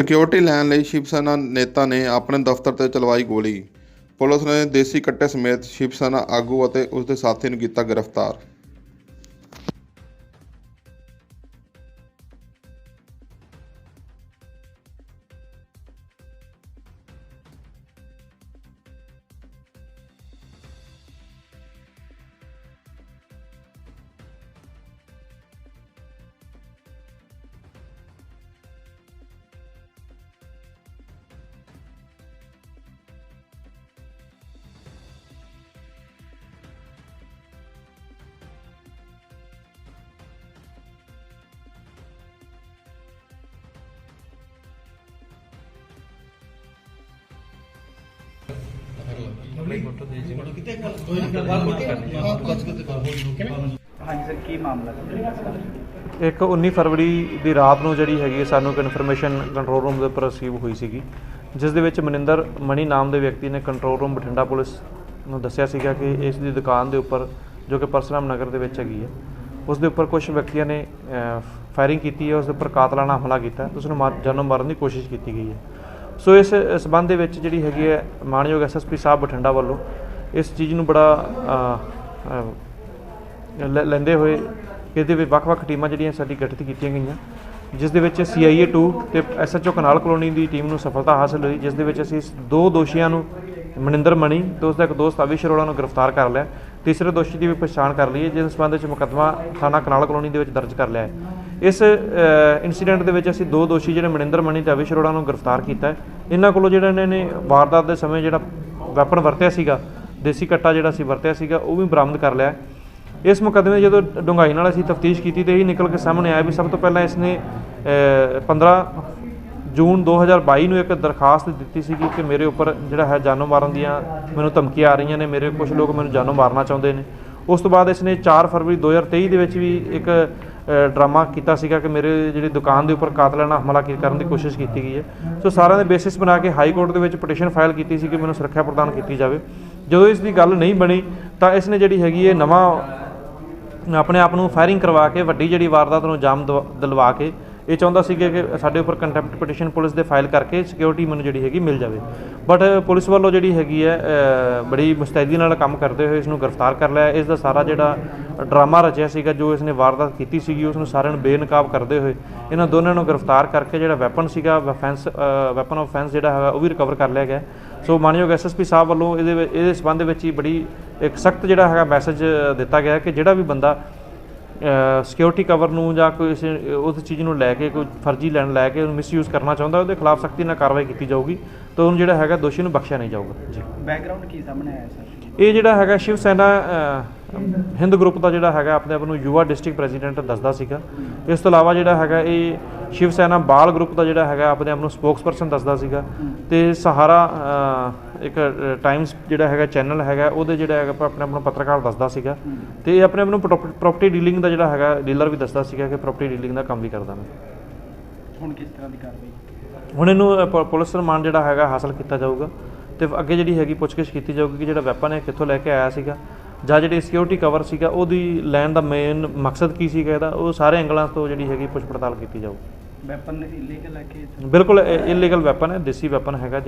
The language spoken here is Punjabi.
ਸਿਕਿਉਰਿਟੀ ਲੈਣ ਲਈ ਸ਼ਿਵ ਸੈਨਾ ਨੇਤਾ ਨੇ ਆਪਣੇ ਦਫ਼ਤਰ ਤੇ ਚਲਵਾਈ ਗੋਲੀ। ਪੁਲਿਸ ਨੇ ਦੇਸੀ ਕੱਟੇ ਸਮੇਤ ਸ਼ਿਵ ਸੈਨਾ ਆਗੂ ਅਤੇ ਉਸ ਦੇ ਸਾਥੀ ਨੂੰ ਕੀਤਾ ਗ੍ਰਿਫਤਾਰ। ਹਾਂਜੀ ਸਰ, ਕੀ ਮਾਮਲਾ ਇੱਕ 19 ਫਰਵਰੀ ਦੀ ਰਾਤ ਨੂੰ ਜਿਹੜੀ ਹੈਗੀ ਹੈ, ਸਾਨੂੰ ਇੱਕ ਇਨਫੋਰਮੇਸ਼ਨ ਕੰਟਰੋਲ ਰੂਮ ਦੇ ਉੱਪਰ ਰਿਸੀਵ ਹੋਈ ਸੀਗੀ, ਜਿਸ ਦੇ ਵਿੱਚ ਮਨਿੰਦਰ ਮਣੀ ਨਾਮ ਦੇ ਵਿਅਕਤੀ ਨੇ ਕੰਟਰੋਲ ਰੂਮ ਬਠਿੰਡਾ ਪੁਲਿਸ ਨੂੰ ਦੱਸਿਆ ਸੀਗਾ ਕਿ ਇਸ ਦੀ ਦੁਕਾਨ ਦੇ ਉੱਪਰ, ਜੋ ਕਿ ਪਰਸਰਾਮ ਨਗਰ ਦੇ ਵਿੱਚ ਹੈਗੀ ਹੈ, ਉਸ ਦੇ ਉੱਪਰ ਕੁਝ ਵਿਅਕਤੀਆਂ ਨੇ ਫਾਇਰਿੰਗ ਕੀਤੀ ਹੈ, ਉਸ ਦੇ ਉੱਪਰ ਕਾਤਲਾਨਾ ਹਮਲਾ ਕੀਤਾ ਤੇ ਉਸ ਨੂੰ ਮਾਰ, ਜਾਨੋਂ ਮਾਰਨ ਦੀ ਕੋਸ਼ਿਸ਼ ਕੀਤੀ ਗਈ ਹੈ। ਸੋ ਇਸ ਸਬੰਧ ਦੇ ਵਿੱਚ ਜਿਹੜੀ ਹੈਗੀ ਹੈ ਮਾਨਯੋਗ ਐਸਐਸਪੀ ਸਾਹਿਬ ਬਠਿੰਡਾ ਵੱਲੋਂ ਇਸ ਚੀਜ਼ ਨੂੰ ਬੜਾ ਅ, ਲੈਂਦੇ ਹੋਏ ਇਹਦੇ ਵਿੱਚ ਵੱਖ-ਵੱਖ ਟੀਮਾਂ ਜਿਹੜੀਆਂ ਸਾਡੀ ਗਠਿਤ ਕੀਤੀਆਂ ਗਈਆਂ ਜਿਸ ਦੇ ਵਿੱਚ CIA 2 ਤੇ SHO ਕਨਾਲ ਕਲੋਨੀ ਦੀ ਟੀਮ ਨੂੰ ਸਫਲਤਾ ਹਾਸਲ ਹੋਈ ਜਿਸ ਦੇ ਵਿੱਚ ਅਸੀਂ ਦੋ ਦੋਸ਼ੀਆਂ ਨੂੰ ਮਨਿੰਦਰ ਮਣੀ ਤੇ ਉਸ ਦਾ ਇੱਕ ਦੋਸਤ ਅਵਿਸ਼ ਅਰੋੜਾ ਨੂੰ ਗ੍ਰਿਫਤਾਰ ਕਰ ਲਿਆ। ਤੀਸਰੇ ਦੋਸ਼ੀ ਦੀ ਵੀ ਪਛਾਣ ਕਰ ਲਈ ਹੈ ਜਿਸ ਸੰਬੰਧ ਵਿੱਚ ਮੁਕੱਦਮਾ ਥਾਣਾ ਕਨਾਲ ਕਲੋਨੀ ਦੇ ਵਿੱਚ ਦਰਜ ਕਰ ਲਿਆ ਹੈ। ਇਸ ਇਨਸੀਡੈਂਟ ਦੇ ਵਿੱਚ ਅਸੀਂ ਦੋ ਦੋਸ਼ੀ ਜਿਹੜੇ ਮਨਿੰਦਰ ਮਣੀ ਤੇ ਅਵਿਸ਼ ਅਰੋੜਾ ਨੂੰ ਗ੍ਰਿਫਤਾਰ ਕੀਤਾ ਹੈ। ਇਹਨਾਂ ਕੋਲੋਂ ਜਿਹੜਾ ਇਹਨਾਂ ਨੇ ਵਾਰਦਾਤ ਦੇ ਸਮੇਂ ਜਿਹੜਾ ਵੈਪਨ ਵਰਤਿਆ ਸੀਗਾ ਦੇਸੀ ਕੱਟਾ ਜਿਹੜਾ ਸੀ ਵਰਤਿਆ ਸੀਗਾ ਉਹ ਵੀ ਬਰਾਮਦ ਕਰ ਲਿਆ ਇਸ ਮੁਕੱਦਮੇ ਜਦੋਂ ਡੂੰਘਾਈ ਨਾਲ ਅਸੀਂ ਤਫਤੀਸ਼ ਕੀਤੀ ਤੇ ਇਹ ਨਿਕਲ ਕੇ ਸਾਹਮਣੇ ਆਇਆ ਵੀ ਸਭ ਤੋਂ ਪਹਿਲਾਂ ਇਸ ਨੇ ਅ, 15 ਜੂਨ 2022 ਨੂੰ ਇੱਕ ਦਰਖਾਸਤ ਦਿੱਤੀ ਸੀਗੀ ਕਿ ਮੇਰੇ ਉੱਪਰ ਜਿਹੜਾ ਹੈ ਜਾਨੋਂ ਮਾਰਨ ਦੀਆਂ ਮੈਨੂੰ ਧਮਕੀਆਂ ਆ ਰਹੀਆਂ ਨੇ, ਮੇਰੇ ਕੁਝ ਲੋਕ ਮੈਨੂੰ ਜਾਨੋਂ ਮਾਰਨਾ ਚਾਹੁੰਦੇ ਨੇ। ਉਸ ਤੋਂ ਬਾਅਦ ਇਸ ਨੇ 4 ਫਰਵਰੀ 2023 ਦੇ ਵਿੱਚ ਵੀ ਇੱਕ ਡਰਾਮਾ ਕੀਤਾ ਸੀਗਾ ਕਿ ਮੇਰੇ ਜਿਹੜੀ ਦੁਕਾਨ ਦੇ ਉੱਪਰ ਕਾਤਲਾਨਾ ਹਮਲਾ ਕਰਨ ਦੀ ਕੋਸ਼ਿਸ਼ ਕੀਤੀ ਗਈ ਹੈ। ਸੋ ਸਾਰਿਆਂ ਦੇ ਬੇਸਿਸ ਬਣਾ ਕੇ ਹਾਈ ਕੋਰਟ ਦੇ ਵਿੱਚ ਪਟੀਸ਼ਨ ਫਾਈਲ ਕੀਤੀ ਸੀ ਕਿ ਮੈਨੂੰ ਸੁਰੱਖਿਆ ਪ੍ਰਦਾਨ ਕੀਤੀ ਜਾਵੇ। ਜਦੋਂ ਇਸ ਦੀ ਗੱਲ ਨਹੀਂ ਬਣੀ, ਤਾਂ ਇਸ ਨੇ ਜਿਹੜੀ ਹੈਗੀ ਹੈ ਨਵਾਂ ਆਪਣੇ ਆਪ ਨੂੰ ਫਾਇਰਿੰਗ ਕਰਵਾ ਕੇ ਵੱਡੀ ਜਿਹੜੀ ਵਾਰਦਾਤ ਨੂੰ ਜਾਮ ਦਵਾ- ਦਿਲਵਾ ਕੇ ਇਹ ਚਾਹੁੰਦਾ ਸੀ ਕਿ ਸਾਡੇ ਉੱਪਰ ਕੰਟੈਂਪਟ ਪਟੀਸ਼ਨ ਪੁਲਿਸ ਦੇ ਫਾਈਲ ਕਰਕੇ ਸਿਕਿਉਰਿਟੀ ਮੈਨੂੰ ਜਿਹੜੀ ਹੈਗੀ ਮਿਲ ਜਾਵੇ। ਬਟ ਪੁਲਿਸ ਵੱਲੋਂ ਜਿਹੜੀ ਹੈਗੀ ਹੈ ਬੜੀ ਮੁਸਤੈਦੀ ਨਾਲ ਕੰਮ ਕਰਦੇ ਹੋਏ ਇਸ ਨੂੰ ਗ੍ਰਿਫਤਾਰ ਕਰ ਲਿਆ। ਇਸ ਦਾ ਸਾਰਾ ਜਿਹੜਾ ਡਰਾਮਾ ਰਚਿਆ ਸੀਗਾ, ਜੋ ਇਸ ਨੇ ਵਾਰਦਾਤ ਕੀਤੀ ਸੀਗੀ ਉਸ ਨੂੰ ਸਾਰਿਆਂ ਨੂੰ ਬੇਨਕਾਬ ਕਰਦੇ ਹੋਏ ਇਹਨਾਂ ਦੋਨਾਂ ਨੂੰ ਗ੍ਰਿਫਤਾਰ ਕਰਕੇ ਜਿਹੜਾ ਵੈਪਨ ਸੀਗਾ ਵੈਫੈਂਸ ਵੈਪਨ ਆਫ ਫੈਂਸ ਜਿਹੜਾ ਹੈਗਾ, ਉਹ ਵੀ ਰਿਕਵਰ ਕਰ ਲਿਆ ਗਿਆ। ਸੋ ਮਾਨਯੋਗ ਐਸਐਸਪੀ ਸਾਹਿਬ ਵੱਲੋਂ ਇਹਦੇ ਇਹਦੇ ਸੰਬੰਧ ਵਿੱਚ ਹੀ ਬੜੀ ਇੱਕ ਸਖਤ ਜਿਹੜਾ ਹੈਗਾ ਮੈਸੇਜ ਦਿੱਤਾ ਗਿਆ ਕਿ ਜਿਹੜਾ ਵੀ ਬੰਦਾ ਸਿਕਿਉਰਿਟੀ ਕਵਰ ਨੂੰ ਜਾਂ ਕੋਈ ਉਸ ਚੀਜ਼ ਨੂੰ ਲੈ ਕੇ ਕੋਈ ਫਰਜ਼ੀ ਲੈਣ ਲੈ ਕੇ ਉਹਨੂੰ ਮਿਸਯੂਜ਼ ਕਰਨਾ ਚਾਹੁੰਦਾ ਉਹਦੇ ਖਿਲਾਫ ਸਖਤੀ ਨਾਲ ਕਾਰਵਾਈ ਕੀਤੀ ਜਾਊਗੀ ਤਾਂ ਉਹਨੂੰ ਜਿਹੜਾ ਹੈਗਾ ਦੋਸ਼ੀ ਨੂੰ ਬਖਸ਼ਿਆ ਨਹੀਂ ਜਾਊਗਾ। ਜੀ। ਬੈਕਗ੍ਰਾਉਂਡ ਕੀ ਸਾਹਮਣੇ ਆਇਆ ਸਰ? ਇਹ ਜਿਹੜਾ ਹੈਗਾ ਸ਼ਿਵ ਸੈਨਾ ਹਿੰਦ ਗਰੁੱਪ ਦਾ ਜਿਹੜਾ ਹੈਗਾ ਆਪਣੇ ਆਪ ਨੂੰ ਯੁਵਾ ਡਿਸਟ੍ਰਿਕਟ ਪ੍ਰੈਜ਼ੀਡੈਂਟ ਦੱਸਦਾ ਸੀਗਾ। ਇਸ ਤੋਂ ਇਲਾਵਾ ਜਿਹੜਾ ਹੈਗਾ ਇਹ ਸ਼ਿਵ ਸੈਨਾ ਬਾਲ ਗਰੁੱਪ ਦਾ ਜਿਹੜਾ ਹੈਗਾ ਆਪਣੇ ਆਪ ਨੂੰ ਸਪੋਕਸਪਰਸਨ ਦੱਸਦਾ ਸੀਗਾ। ਤੇ ਸਹਾਰਾ ਇੱਕ ਟਾਈਮਸ ਜਿਹੜਾ ਹੈਗਾ ਚੈਨਲ ਹੈਗਾ ਉਹਦੇ ਜਿਹੜਾ ਹੈਗਾ ਆਪਣੇ ਆਪ ਨੂੰ ਪੱਤਰਕਾਰ ਦੱਸਦਾ ਸੀਗਾ। ਤੇ ਇਹ ਆਪਣੇ ਆਪ ਨੂੰ ਪ੍ਰਾਪਰਟੀ ਡੀਲਿੰਗ ਦਾ ਜਿਹੜਾ ਹੈਗਾ ਡੀਲਰ ਵੀ ਦੱਸਦਾ ਸੀਗਾ ਕਿ ਪ੍ਰਾਪਰਟੀ ਡੀਲਿੰਗ ਦਾ ਕੰਮ ਵੀ ਕਰਦਾ ਮੈਂ। ਹੁਣ ਕਿਸ ਤਰ੍ਹਾਂ ਦੀ ਕਾਰਵਾਈ? ਹੁਣ ਇਹਨੂੰ ਪੁਲਿਸ ਰਿਮਾਂਡ ਜਿਹੜਾ ਹੈਗਾ ਹਾਸਲ ਕੀਤਾ ਜਾਊਗਾ। ਤੇ ਅੱਗੇ ਜਿਹੜੀ ਹੈਗੀ ਪੁੱਛਗਿੱਛ ਕੀਤੀ ਜਾਊਗੀ ਕਿ ਜਿਹੜਾ ਵੈਪਨ ਹੈ ਕਿੱਥੋਂ ਲੈ ਕੇ ਆਇਆ ਸੀਗਾ। ਜਾਂ ਜਿਹੜੀ ਸਿਕਿਉਰਿਟੀ ਕਵਰ ਸੀਗਾ ਉਹਦੀ ਲੈਣ ਦਾ ਮੇਨ ਮਕਸਦ ਕੀ ਸੀਗਾ ਇਹਦਾ ਉਹ ਸਾਰੇ ਐਂਗਲਾਂ ਤੋਂ ਜਿਹੜੀ ਹੈਗੀ ਪੁੱਛ ਪੜਤਾਲ ਕੀਤੀ ਜਾਊਗੀ। ਵੈਪਨ ਇਲੀਗਲ ਹੈ ਕਿ ਬਿਲਕੁਲ ਇਲੀਗਲ ਵੈਪਨ ਹੈ ਦੇਸੀ ਵੈਪਨ ਹੈਗਾ